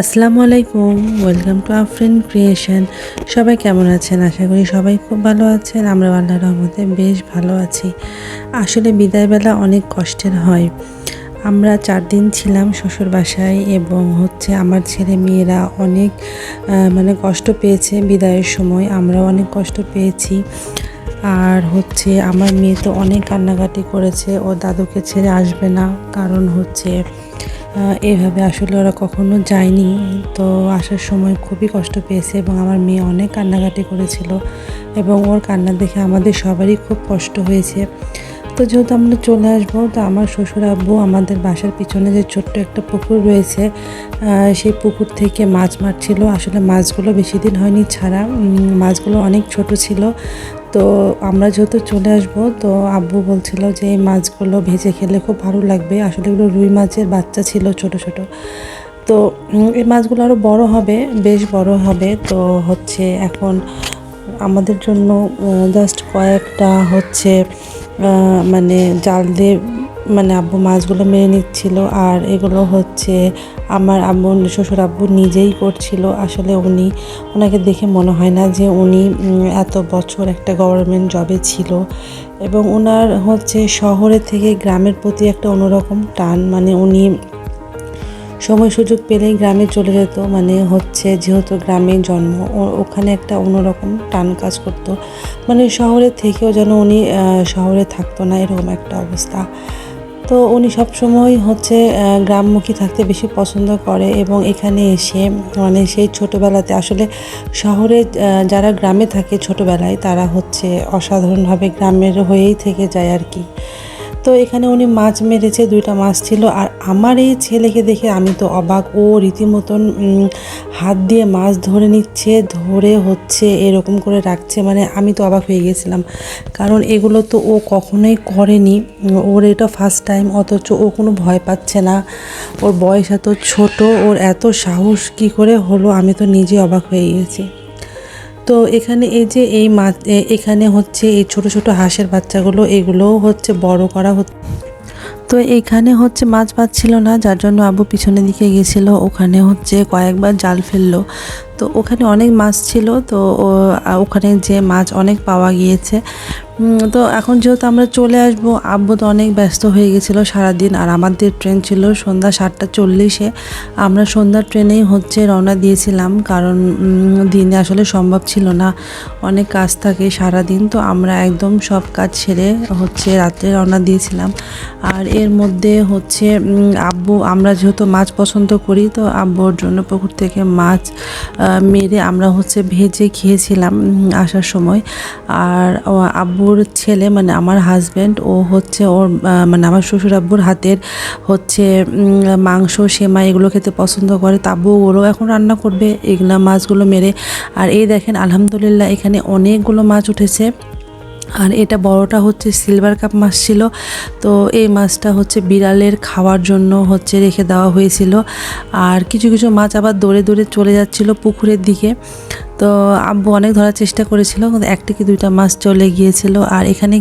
আসসালামু আলাইকুম welcome to our friend creation সবাই কেমন আছেন? আশা করি সবাই খুব ভালো আছেন। আমরা আল্লাহর রহমতে বেশ ভালো আছি। আসলে বিদায়বেলা অনেক কষ্টের হয়। আমরা চার দিন ছিলাম শ্বশুর বাসায় এবং হচ্ছে আমার ছেলে মেয়েরা অনেক মানে কষ্ট পেয়েছে বিদায়ের সময়। আমরাও অনেক কষ্ট পেয়েছি। আর হচ্ছে আমার মেয়ে তো অনেক কান্নাকাটি করেছে। ও দাদুকে ছেড়ে আসবে না। কারণ হচ্ছে এভাবে আসলে ওরা কখনো যায়নি। তো আসার সময় খুবই কষ্ট পেয়েছে এবং আমার মেয়ে অনেক কান্নাকাটি করেছিল এবং ওর কান্না দেখে আমাদের সবারই খুব কষ্ট হয়েছে। তো যেহেতু আমরা চলে আসব, তো আমার শ্বশুর আব্বু আমাদের বাসার পিছনে যে ছোট্ট একটা পুকুর রয়েছে সেই পুকুর থেকে মাছ মারছিল। আসলে মাছগুলো বেশি দিন হয়নি ছাড়া। মাছগুলো অনেক ছোট ছিল। তো আমরা যেহেতু চলে আসব, তো আব্বু বলছিল যে এই মাছগুলো ভেজে খেলে খুব ভালো লাগবে। আসলে এগুলো রুই মাছের বাচ্চা ছিল ছোট ছোট। তো এই মাছগুলো আরও বড় হবে, বেশ বড় হবে। তো হচ্ছে এখন আমাদের জন্য জাস্ট কয়েকটা হচ্ছে মানে জাল দিয়ে মানে আব্বু মাছগুলো মেরে নিচ্ছিল আর এগুলো হচ্ছে আমার আব্বু শ্বশুর আব্বু নিজেই করছিল। আসলে উনি ওনাকে দেখে মনে হয় না যে উনি এত বছর একটা গভর্নমেন্ট জবে ছিল। এবং ওনার হচ্ছে শহরের থেকে গ্রামের প্রতি একটা অন্যরকম টান মানে উনি সময় সুযোগ পেলেই গ্রামে চলে যেত। মানে হচ্ছে যেহেতু গ্রামে জন্ম ওখানে একটা অন্যরকম টান কাজ করতো। মানে শহরে থেকেও যেন উনি শহরে থাকতো না, এরকম একটা অবস্থা। তো উনি সবসময় হচ্ছে গ্রামমুখী থাকতে বেশি পছন্দ করে এবং এখানে এসে মানে সেই ছোটোবেলাতে আসলে শহরে যারা গ্রামে থাকে ছোটোবেলায় তারা হচ্ছে অসাধারণভাবে গ্রামের হয়েই থেকে যায় আর কি। তো এখানে উনি মাছ মেরেছে, দুইটা মাছ ছিল। আর আমার এই ছেলেকে দেখে আমি তো অবাক। ও রীতিমতন হাত দিয়ে মাছ ধরে নিচ্ছে, ধরে হচ্ছে, এরকম করে রাখছে। মানে আমি তো অবাক হয়ে গেছিলাম। কারণ এগুলো তো ও কখনোই করেনি। ওর এটা ফার্স্ট টাইম অথচ ও কোনো ভয় পাচ্ছে না। ওর বয়স এত ছোট, ওর এত সাহস কি করে হলো, আমি তো নিজে অবাক হয়ে গেছি। তো এখানে এই যে এই মাছ এখানে হচ্ছে এই ছোট ছোট হাঁসের বাচ্চাগুলো, এগুলোও হচ্ছে বড় করা হচ্ছে তো এখানে হচ্ছে মাছ পাচ্ছিল না, যার জন্য আবু পিছনের দিকে গেছিল, ওখানে হচ্ছে কয়েকবার জাল ফেলল। তো ওখানে অনেক মাছ ছিল, তো ওখানে যে মাছ অনেক পাওয়া গিয়েছে। তো এখন যেহেতু আমরা চলে আসব, আব্বু তো অনেক ব্যস্ত হয়ে গেছিল সারাদিন আর আমাদের ট্রেন ছিল সন্ধ্যা সাতটা চল্লিশে। আমরা সন্ধ্যার ট্রেনেই হচ্ছে রওনা দিয়েছিলাম কারণ দিনে আসলে সম্ভব ছিল না। অনেক কাজ থাকে সারাদিন, তো আমরা একদম সব কাজ সেরে হচ্ছে রাত্রে রওনা দিয়েছিলাম। আর এর মধ্যে হচ্ছে আব্বু, আমরা যেহেতু মাছ পছন্দ করি, তো আব্বুর জন্য পুকুর থেকে মাছ মেরে আমরা হচ্ছে ভেজে খেয়েছিলাম আসার সময়। আর আব্বুর ছেলে মানে আমার হাজব্যান্ড ও হচ্ছে ওর মানে আমার শ্বশুর আব্বুর হাতের হচ্ছে মাংস সেমা এগুলো খেতে পছন্দ করে। তা আব্বু ওরও এখন রান্না করবে, এগুলো মাছগুলো মেরে। আর এই দেখেন, আলহামদুলিল্লাহ এখানে অনেকগুলো মাছ উঠেছে। আর এটা বড়টা হচ্ছে সিলভার কাপ মাছ ছিল। তো এই মাছটা হচ্ছে বিড়ালের খাওয়ার জন্য হচ্ছে রেখে দেওয়া হয়েছিল। আর কিছু কিছু মাছ আবার দৌড়ে দৌড়ে চলে যাচ্ছিল পুকুরের দিকে। তো আব্বু অনেক ধরার চেষ্টা করেছিল একটা কি দুইটা মাছ চলে গিয়েছিল। আর এখানে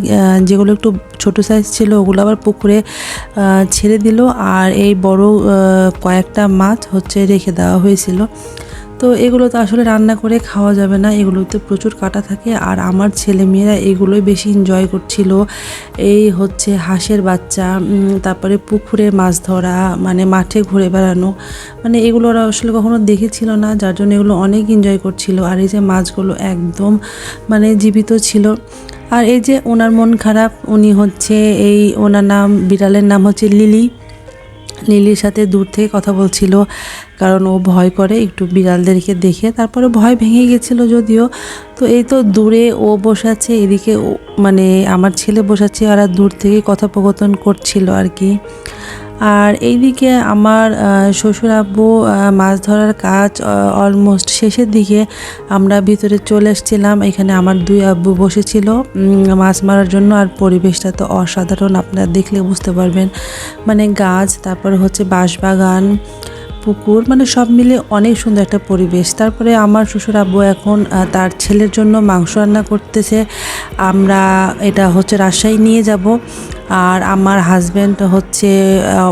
যেগুলো একটু ছোট সাইজ ছিল, ওগুলো আবার পুকুরে ছেড়ে দিল। আর এই বড় কয়েকটা মাছ হচ্ছে রেখে দেওয়া হয়েছিল। তো এগুলো তো আসলে রান্না করে খাওয়া যাবে না, এগুলোতে প্রচুর কাটা থাকে আর আমার ছেলে মেয়েরা এগুলোই বেশি এনজয় করছিল। এই হচ্ছে হাঁসের বাচ্চা তারপরে পুকুরে মাছ ধরা মানে মাঠে ঘুরে বেড়ানো মানে এগুলো ওরা আসলে কখনো দেখেছিল না, যার জন্য এগুলো অনেক এনজয় করছিল। আর এই যে মাছগুলো একদম মানে জীবিত ছিল। আর এই যে ওনার মন খারাপ, উনি হচ্ছে এই ওনার নাম, বিড়ালের নাম হচ্ছে লিলি। লিলির সাথে দূর থেকে কথা বলছিল, কারণ ও ভয় করে একটু বিড়ালদেরকে দেখে। তারপরে ভয় ভেঙে গেছিল যদিও। তো এই তো দূরে ও বসাচ্ছে এদিকে মানে আমার ছেলে বসাচ্ছে ওরা দূর থেকে কথোপকথন করছিল আর কি। আর এইদিকে আমার শ্বশুর আব্বু মাছ ধরার কাজ অলমোস্ট শেষের দিকে আমরা ভিতরে চলে এসেছিলাম। এখানে আমার দুই আব্বু বসেছিল মাছ মারার জন্য। আর পরিবেশটা তো অসাধারণ, আপনারা দেখলে বুঝতে পারবেন। মানে গাছ, তারপর হচ্ছে বাঁশবাগান পুকুর মানে সব মিলে অনেক সুন্দর একটা পরিবেশ। তারপরে আমার শ্বশুর আব্বু এখন তার ছেলের জন্য মাংস রান্না করতেছে। আমরা এটা হচ্ছে রাজশাহী নিয়ে যাব। আর আমার হাজব্যান্ড হচ্ছে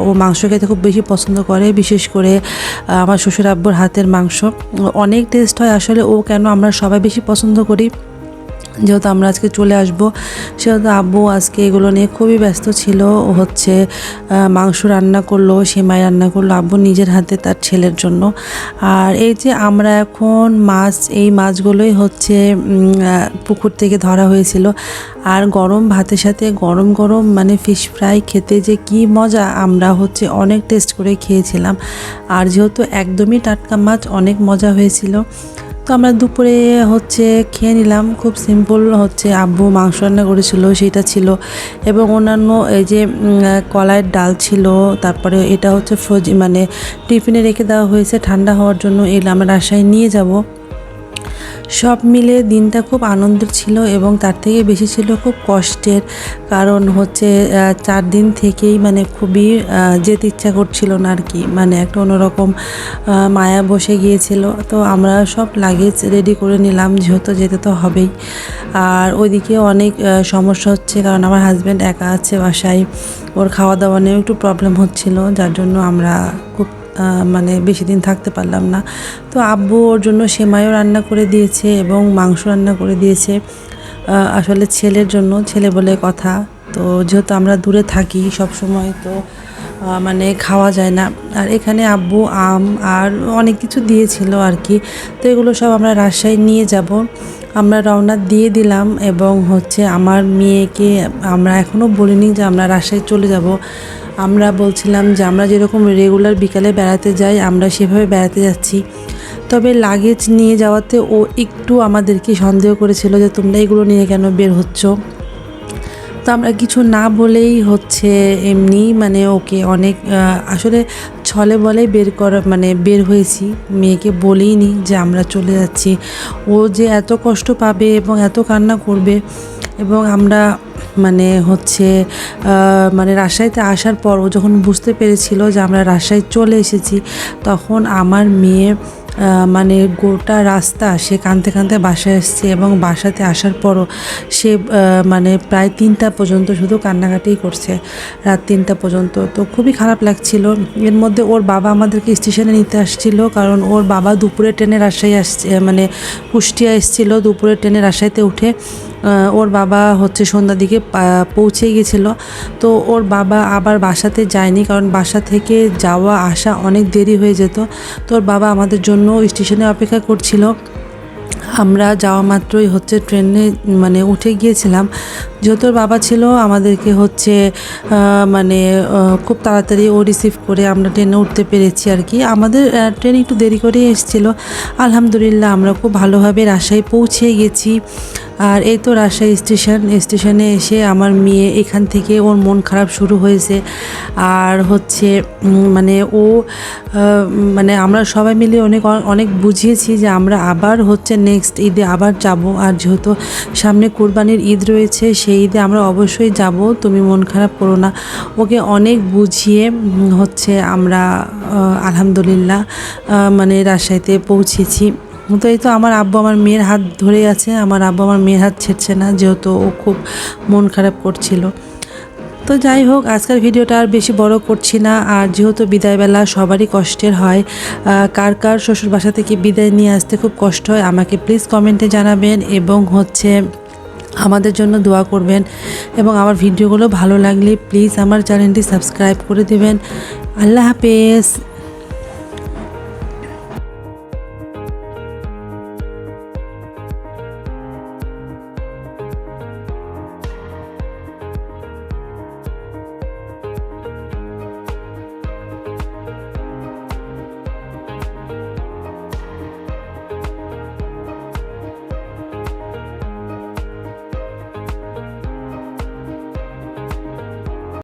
ও মাংস খেতে খুব বেশি পছন্দ করে, বিশেষ করে আমার শ্বশুর আব্বুর হাতের মাংস। অনেক টেস্ট হয়, আসলে ও কেন আমরা সবাই বেশি পছন্দ করি। যেহেতু আমরা আজকে চলে আসব, সেহেতু আব্বু আজকে এগুলো নিয়ে খুবই ব্যস্ত ছিল। হচ্ছে মাংস রান্না করল, সেমাই রান্না করল আব্বু নিজের হাতে তার ছেলের জন্য। আর এই যে আমরা এখন মাছ, এই মাছগুলোই হচ্ছে পুকুর থেকে ধরা হয়েছিল। আর গরম ভাতের সাথে গরম গরম মানে ফিশ ফ্রাই খেতে যে কি মজা, আমরা হচ্ছে অনেক টেস্ট করে খেয়েছিলাম। আর যেহেতু একদমই টাটকা মাছ, অনেক মজা হয়েছিল। তো আমরা দুপুরে হচ্ছে খেয়ে নিলাম। খুব সিম্পল হচ্ছে আব্বু মাংস রান্না করেছিল, সেটা ছিল। এবং অন্যান্য এই যে কলাইয়ের ডাল ছিল, তারপরে এটা হচ্ছে ফ্রোজ মানে টিফিনে রেখে দেওয়া হয়েছে। ঠান্ডা হওয়ার জন্য এগুলো আমরা রাজশাহী নিয়ে যাব। সব মিলে দিনটা খুব আনন্দের ছিল এবং তার থেকে বেশি ছিল খুব কষ্টের। কারণ হচ্ছে চার দিন থেকেই মানে খুবই যেতে ইচ্ছা করছিল না আর কি। মানে একটা অন্যরকম মায়া বসে গিয়েছিল। তো আমরা সব লাগেজ রেডি করে নিলাম, যেহেতু যেতে তো হবেই। আর ওইদিকে অনেক সমস্যা হচ্ছে, কারণ আমার হাজব্যান্ড একা আছে বাসায়। ওর খাওয়া দাওয়া নিয়েও একটু প্রবলেম হচ্ছিল, যার জন্য আমরা খুব মানে বেশি দিন থাকতে পারলাম না। তো আব্বু ওর জন্য সেমাইও রান্না করে দিয়েছে এবং মাংস রান্না করে দিয়েছে। আসলে ছেলের জন্য, ছেলে বলে কথা। তো যেহেতু আমরা দূরে থাকি সব সময় তো মানে খাওয়া যায় না। আর এখানে আব্বু আম আর অনেক কিছু দিয়েছিল আর কি। তো এগুলো সব আমরা রাজশাহী নিয়ে যাব। আমরা রওনা দিয়ে দিলাম এবং হচ্ছে আমার মেয়েকে, আমরা এখনও বলিনি যে আমরা রাজশাহী চলে যাব। আমরা বলছিলাম যে আমরা যেরকম রেগুলার বিকালে বেড়াতে যাই, আমরা সেভাবে বেড়াতে যাচ্ছি। তবে লাগেজ নিয়ে যাওয়াতে ও একটু আমাদেরকে সন্দেহ করেছিল যে তোমরা এগুলো নিয়ে কেন বের হচ্ছ। তো আমরা কিছু না বলেই হচ্ছে এমনি মানে ওকে অনেক আসলে ছলে বলেই বের করা মানে বের হয়েছি। মেয়েকে বলেই নি যে আমরা চলে যাচ্ছি। ও যে এত কষ্ট পাবে এবং এত কান্না করবে এবং আমরা মানে হচ্ছে মানে রাজশাহীতে আসার পর ও যখন বুঝতে পেরেছিল যে আমরা রাজশাহী চলে এসেছি, তখন আমার মেয়ে মানে গোটা রাস্তা সে কাঁদতে কাঁদতে বাসায় এসছে এবং বাসাতে আসার পরও সে মানে প্রায় তিনটা পর্যন্ত শুধু কান্নাকাটিই করছে, রাত তিনটা পর্যন্ত। তো খুবই খারাপ লাগছিল। এর মধ্যে ওর বাবা আমাদেরকে স্টেশনে নিতে আসছিল, কারণ ওর বাবা দুপুরে ট্রেনে রাজশাহী আসছে মানে কুষ্টিয়া এসেছিল দুপুরে ট্রেনে রাজশাহীতে উঠে। ওর বাবা হচ্ছে সন্ধ্যার দিকে পৌঁছে গেছিল। তো ওর বাবা আবার বাসাতে যায়নি কারণ বাসা থেকে যাওয়া, আসা অনেক দেরি হয়ে যেত। তো ওর বাবা আমাদের জন্য স্টেশনে অপেক্ষা করছিল। আমরা যাওয়া মাত্রই হচ্ছে ট্রেনে মানে উঠে গিয়েছিলাম। যেহেতু বাবা ছিল, আমাদেরকে হচ্ছে মানে খুব তাড়াতাড়ি ও রিসিভ করে আমরা ট্রেনে উঠতে পেরেছি আর কি। আমাদের ট্রেন একটু দেরি করেই এসেছিল। আলহামদুলিল্লাহ আমরা খুব ভালোভাবে রাজশাহী পৌঁছে গেছি। আর এই তো রাজশাহী স্টেশন, স্টেশনে এসে আমার মেয়ে এখান থেকে ওর মন খারাপ শুরু হয়েছে। আর হচ্ছে মানে ও মানে আমরা সবাই মিলে অনেক অনেক বুঝিয়েছি যে আমরা আবার হচ্ছে নেক্সট ঈদে আবার যাব। আর যেহেতু সামনে কোরবানির ঈদ রয়েছে, সেই ঈদে আমরা অবশ্যই যাব। তুমি মন খারাপ করো না। ওকে অনেক বুঝিয়ে হচ্ছে আমরা আলহামদুলিল্লাহ মানে রাজশাহীতে পৌঁছেছি। তো এই তো আমার আব্বু আমার মেয়ের হাত ধরে আছে। আমার আব্বু আমার মেয়ের হাত ছেড়ছে না, যেহেতু ও খুব মন খারাপ করছিল। তো যাই হোক, আজকের ভিডিওটা আর বেশি বড় করছি না। আর যেহেতু বিদায়বেলা সবারই কষ্টের হয় কার কার শ্বশুর বাসা থেকে বিদায় নিয়ে আসতে খুব কষ্ট হয়, আমাকে প্লিজ কমেন্টে জানাবেন এবং হচ্ছে আমাদের জন্য দোয়া করবেন এবং আমার ভিডিওগুলো ভালো লাগলে প্লিজ আমার চ্যানেলটি সাবস্ক্রাইব করে দেবেন। আল্লাহ হাফেজ।